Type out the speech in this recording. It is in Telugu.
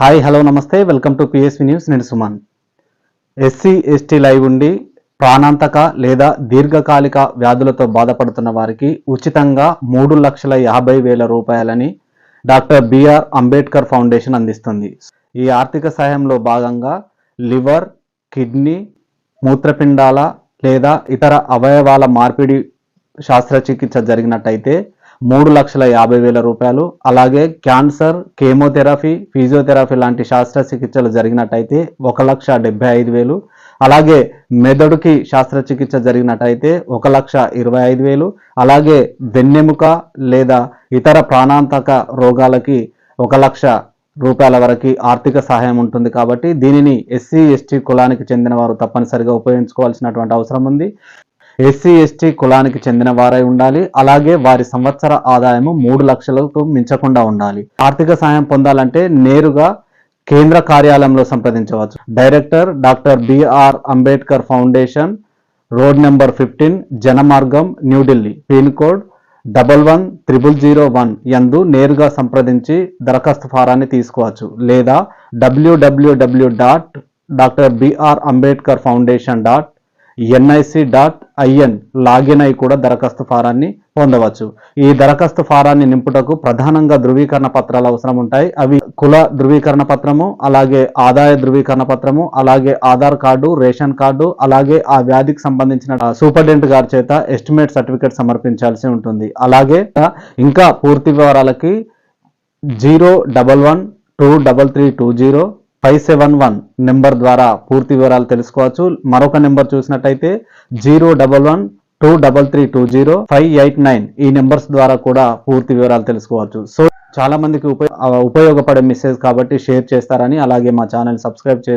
హాయ్ హలో నమస్తే. Welcome to PSV news. నేను సుమన్. ఎస్సీ ఎస్టీ లైవ్ ఉండి ప్రాణాంతక లేదా దీర్ఘకాలిక వ్యాధులతో బాధపడుతున్న వారికి ఉచితంగా మూడు లక్షల యాభై వేల రూపాయలని డాక్టర్ బిఆర్ అంబేద్కర్ ఫౌండేషన్ అందిస్తుంది. ఈ ఆర్థిక సహాయంలో భాగంగా లివర్ కిడ్నీ మూత్రపిండాల లేదా ఇతర అవయవాల మార్పిడి శస్త్రచికిత్స జరిగినట్టయితే మూడు లక్షల యాభై వేల రూపాయలు. అలాగే క్యాన్సర్ కేమోథెరపీ ఫిజియోథెరపీ లాంటి శస్త్రచికిత్సలు జరిగినట్టయితే ఒక లక్ష డెబ్బై ఐదు వేలు. అలాగే మెదడుకి శస్త్రచికిత్స జరిగినట్టయితే ఒక లక్ష ఇరవై ఐదు వేలు. అలాగే వెన్నెముక లేదా ఇతర ప్రాణాంతక రోగాలకి ఒక లక్ష రూపాయల వరకు ఆర్థిక సహాయం ఉంటుంది కాబట్టి దీనిని ఎస్సీ ఎస్టీ కులానికి చెందిన వారు తప్పనిసరిగా ఉపయోగించుకోవాల్సినటువంటి అవసరం ఉంది. ఎస్సీ ఎస్టీ కులానికి చెందిన వారై ఉండాలి. అలాగే వారి సంవత్సర ఆదాయము మూడు లక్షలకు మించకుండా ఉండాలి. ఆర్థిక సాయం పొందాలంటే నేరుగా కేంద్ర కార్యాలయంలో సంప్రదించవచ్చు. Director doctor BR Ambedkar foundation road number fifteen జనమార్గం New Delhi pin code double one triple zero one యందు నేరుగా సంప్రదించి దరఖాస్తు ఫారాన్ని తీసుకోవచ్చు. లేదా డబ్ల్యూడబ్ల్యూడబ్ల్యూ dot doctor BR Ambedkar foundation dot NIC dot IN login అయి కూడా దరఖాస్తు ఫారాన్ని పొందవచ్చు. ఈ దరఖాస్తు ఫారాన్ని నింపుటకు ప్రధానంగా ధృవీకరణ పత్రాలు అవసరం ఉంటాయి. అవి కుల ధృవీకరణ పత్రము అలాగే ఆదాయ ధృవీకరణ పత్రము అలాగే ఆధార్ కార్డు రేషన్ కార్డు అలాగే ఆ వ్యాధికి సంబంధించిన సూపరింటెండెంట్ గారి చేత ఎస్టిమేట్ సర్టిఫికేట్ సమర్పించాల్సి ఉంటుంది. అలాగే ఇంకా పూర్తి వివరాలకి zero double one two double three two zero five seven one number ద్వారా పూర్తి వివరాలు తెలుసుకోవచ్చు. మరొక నెంబర్ చూసినట్టయితే zero double one two double three two zero five eight nine ఈ నెంబర్స్ ద్వారా కూడా పూర్తి వివరాలు తెలుసుకోవచ్చు. సో చాలా మందికి ఉపయోగ ఉపయోగపడే మెసేజ్ కాబట్టి షేర్ చేస్తారని అలాగే మా ఛానల్ సబ్స్క్రైబ్ చేసి